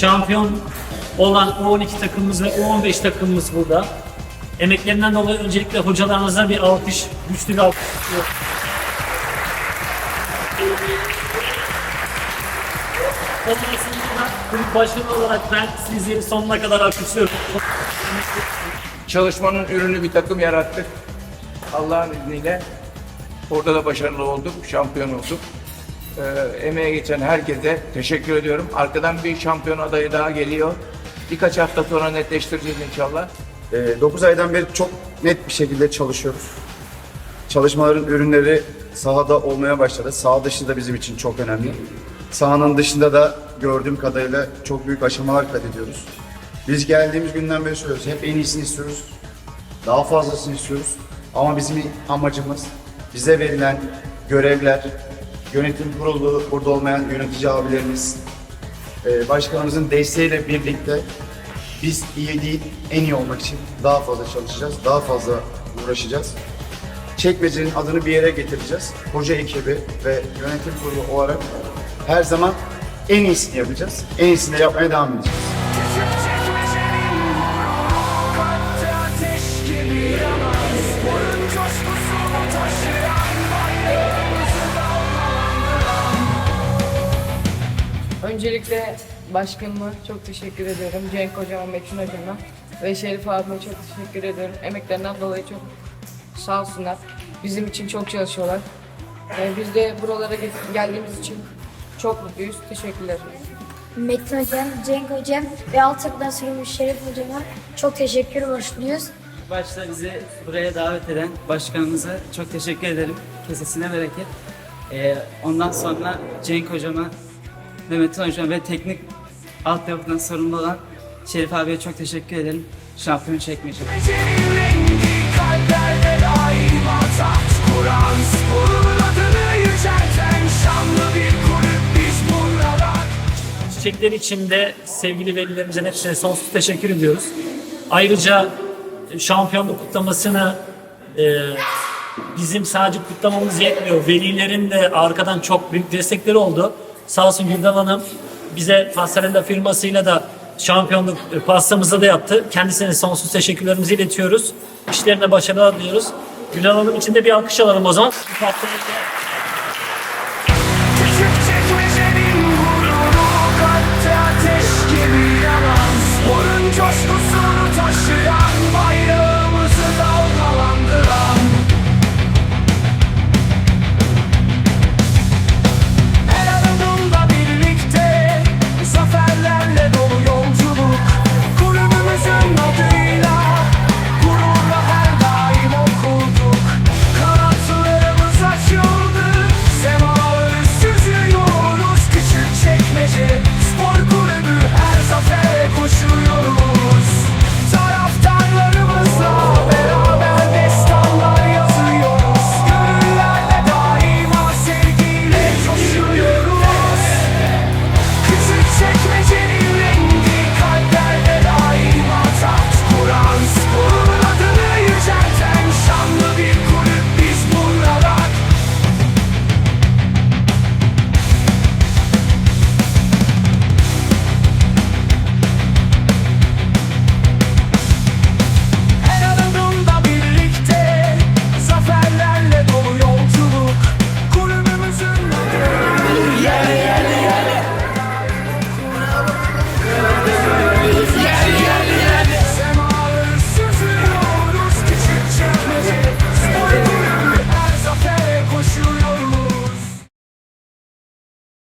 şampiyon olan U12 takımımız ve U15 takımımız burada. Emeklerinden dolayı öncelikle hocalarımıza bir alkış, güçlü bir alkış. sonra da kulüp başkanı olarak ben sizleri sonuna kadar alkışlıyorum. Çalışmanın ürünü bir takım yarattık. Allah'ın izniyle orada da başarılı olduk, şampiyon olduk. Ee, emeğe geçen herkese teşekkür ediyorum. Arkadan bir şampiyon adayı daha geliyor. Birkaç hafta sonra netleştireceğiz inşallah. 9 aydan beri çok net bir şekilde çalışıyoruz. Çalışmaların ürünleri sahada olmaya başladı. Saha dışı da bizim için çok önemli. Sahanın dışında da gördüğüm kadarıyla çok büyük aşamalar kat ediyoruz. Biz geldiğimiz günden beri söylüyoruz. Hep en iyisini istiyoruz. Daha fazlasını istiyoruz. Ama bizim amacımız bize verilen görevler, yönetim kurulu burada olmayan yönetici abilerimiz, e, başkanımızın desteğiyle birlikte biz iyi değil, en iyi olmak için daha fazla çalışacağız, daha fazla uğraşacağız. Çekmecenin adını bir yere getireceğiz. Hoca ekibi ve yönetim kurulu olarak her zaman en iyisini yapacağız. En iyisini de yapmaya devam edeceğiz. Öncelikle başkanıma çok teşekkür ediyorum. Cenk hocama, Metin hocama ve Şerif abime çok teşekkür ediyorum. Emeklerinden dolayı çok sağ olsunlar. Bizim için çok çalışıyorlar. Ee, biz de buralara gel- geldiğimiz için çok mutluyuz. Teşekkürler. Metin Hocam, Cenk Hocam ve Altık'tan sürülmüş Şerif Hocama çok teşekkür borçluyuz. Başta bizi buraya davet eden başkanımıza çok teşekkür ederim. Kesesine bereket. Ee, ondan sonra Cenk hocama, Mehmet'in hocama ve teknik altyapıdan sorumlu olan Şerif abiye çok teşekkür ederim. Şampiyon buralar Çiçekler için de sevgili velilerimizin hepsine sonsuz teşekkür ediyoruz. Ayrıca şampiyonluk kutlamasını e, bizim sadece kutlamamız yetmiyor. Velilerin de arkadan çok büyük destekleri oldu. Sağ olsun Gülden Hanım bize Pastarenda firmasıyla da şampiyonluk e, pastamızı da yaptı. Kendisine sonsuz teşekkürlerimizi iletiyoruz. İşlerine başarılar diliyoruz. Gülden Hanım için de bir alkış alalım o zaman. Oyun